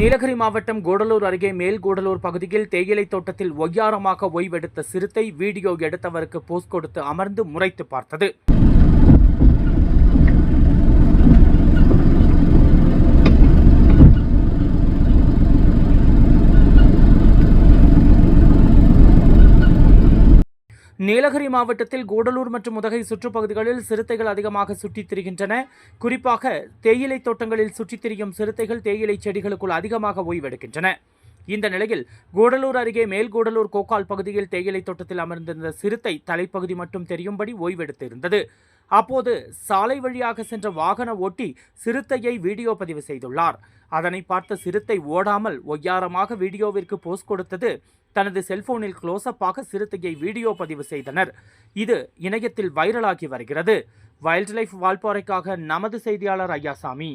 நீலகிரி மாவட்டம் கூடலூர் அருகே மேல் கூடலூர் பகுதியில் தேயிலை தோட்டத்தில் ஒய்யாரமாக ஓய்வெடுத்த சிறுத்தை வீடியோ எடுத்தவருக்கு போஸ் கொடுத்து அமர்ந்து முறைத்து பார்த்தது. நீலகிரி மாவட்டத்தில் கூடலூர் மற்றும் உதகை சுற்றுப்பகுதிகளில் சிறுத்தைகள் அதிகமாக சுற்றித் திரிகின்றன. குறிப்பாக தேயிலை தோட்டங்களில் சுற்றித் திரியும் சிறுத்தைகள் தேயிலை செடிகளுக்குள் அதிகமாக ஓய்வெடுக்கின்றன. இந்த நிலையில் கூடலூர் அருகே மேல் கூடலூர் கோக்கால் பகுதியில் தேயிலை தோட்டத்தில் அமர்ந்திருந்த சிறுத்தை தலைப்பகுதி மட்டும் தெரியும்படி ஓய்வெடுத்து இருந்தது அப்போது சாலை வழியாக சென்ற வாகன ஓட்டி சிறுத்தையை வீடியோ பதிவு செய்துள்ளார். அதனை பார்த்த சிறுத்தை ஓடாமல் ஒய்யாரமாக வீடியோவிற்கு போஸ்ட் கொடுத்தது தனது செல்போனில் க்ளோஸ்அப்பாக சிறுத்தையை வீடியோ பதிவு செய்தனர். இது இணையத்தில் வைரலாகி வருகிறது. வைல்ட் லைஃப் வால்பாறைக்காக நமது செய்தியாளர் ஐயாசாமி.